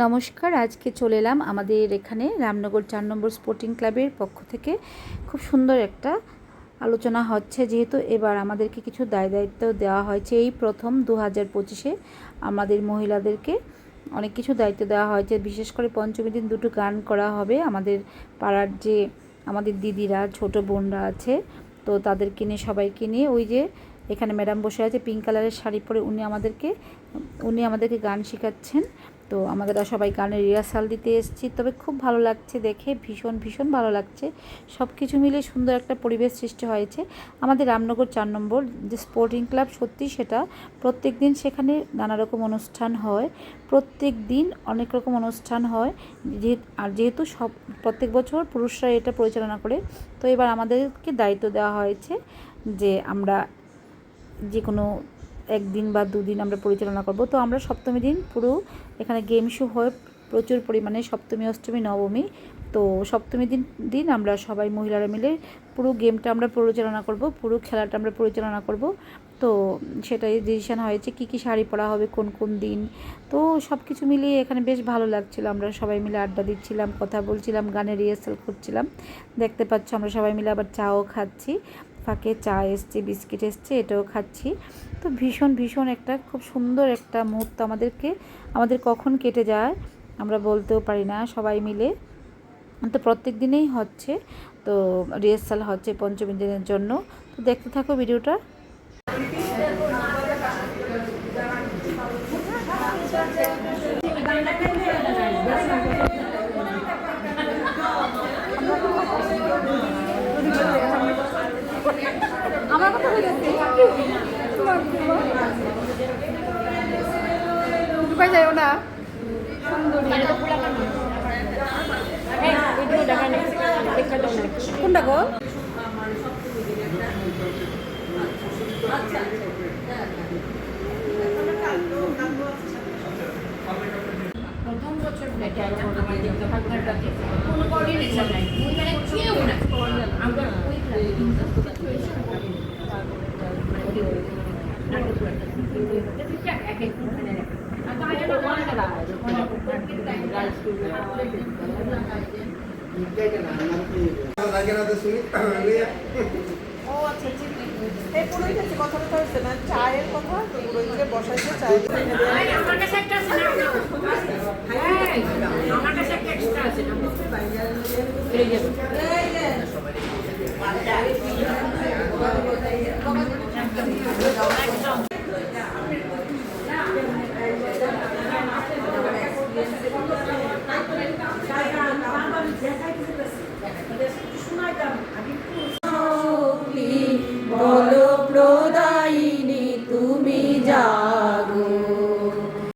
নমস্কার, আজকে চলে এলাম আমাদের এখানে রামনগর চার নম্বর স্পোর্টিং ক্লাবের পক্ষ থেকে। খুব সুন্দর একটা আলোচনা হচ্ছে, যেহেতু এবার আমাদেরকে কিছু দায় দায়িত্ব দেওয়া হয়েছে। এই প্রথম দু হাজার পঁচিশে আমাদের মহিলাদেরকে অনেক কিছু দায়িত্ব দেওয়া হয়েছে। বিশেষ করে পঞ্চমী দিন দুটো গান করা হবে। আমাদের পাড়ার যে আমাদের দিদিরা, ছোট বোনরা আছে, তো তাদেরকে নিয়ে, সবাইকে নিয়ে ওই যে এখানে ম্যাডাম বসে আছে, পিঙ্ক কালারের শাড়ি পরে উনি আমাদেরকে উনি আমাদেরকে গান শেখাচ্ছেন। তো আমাদের সবাই গানের রিহার্সাল দিতে এসেছি। তবে খুব ভালো লাগছে দেখে, ভীষণ ভীষণ ভালো লাগছে। সব কিছু মিলে সুন্দর একটা পরিবেশ সৃষ্টি হয়েছে। আমাদের রামনগর চার নম্বর যে স্পোর্টিং ক্লাব সত্যি সেটা প্রত্যেক দিন সেখানে নানা রকম অনুষ্ঠান হয়। প্রত্যেক দিন অনেক রকম অনুষ্ঠান হয়। আর যেহেতু সব, প্রত্যেক বছর পুরুষরা এটা পরিচালনা করে, তো এবার আমাদেরকে দায়িত্ব দেওয়া হয়েছে যে আমরা যে কোনো একদিন বা দুদিন আমরা পরিচালনা করব। তো আমরা সপ্তমী দিন পুরো এখানে গেম শো হয় প্রচুর পরিমাণে, সপ্তমী, অষ্টমী, নবমী। তো সপ্তমী দিন দিন আমরা সবাই মহিলারা মিলে পুরো গেমটা আমরা পরিচালনা করব, পুরো খেলাটা আমরা পরিচালনা করব। তো সেটাই ডিসিশন হয়েছে কী কী শাড়ি পরা হবে, কোন কোন দিন। তো সব কিছু মিলিয়ে এখানে বেশ ভালো লাগছিল। আমরা সবাই মিলে আড্ডা দিচ্ছিলাম, কথা বলছিলাম, গানের রিহার্সাল করছিলাম। দেখতে পাচ্ছ আমরা সবাই মিলে আবার চাও খাচ্ছি। ফাঁকে চা এসছে, বিস্কিট এসছে, এটাও খাচ্ছি। তো ভীষণ ভীষণ একটা খুব সুন্দর একটা মুহূর্ত আমাদেরকে, আমাদের কখন কেটে যায় আমরা বলতেও পারি না, সবাই মিলে। তো প্রত্যেক দিনেই হচ্ছে, তো রিহার্সাল হচ্ছে পঞ্চমী দিনের জন্য। তো দেখতে থাকো ভিডিওটা। আমার কথা ঢুকাই যাইও না? কোনটা গো? প্রথম বছর কোনো কোঅর্ডিনেশন নাই ওইখানে কেউ না আমরা ওই ও আচ্ছা ঠিক এই কথা কথা হচ্ছে না। চায়ের কথা যে বসাইছে চায়ের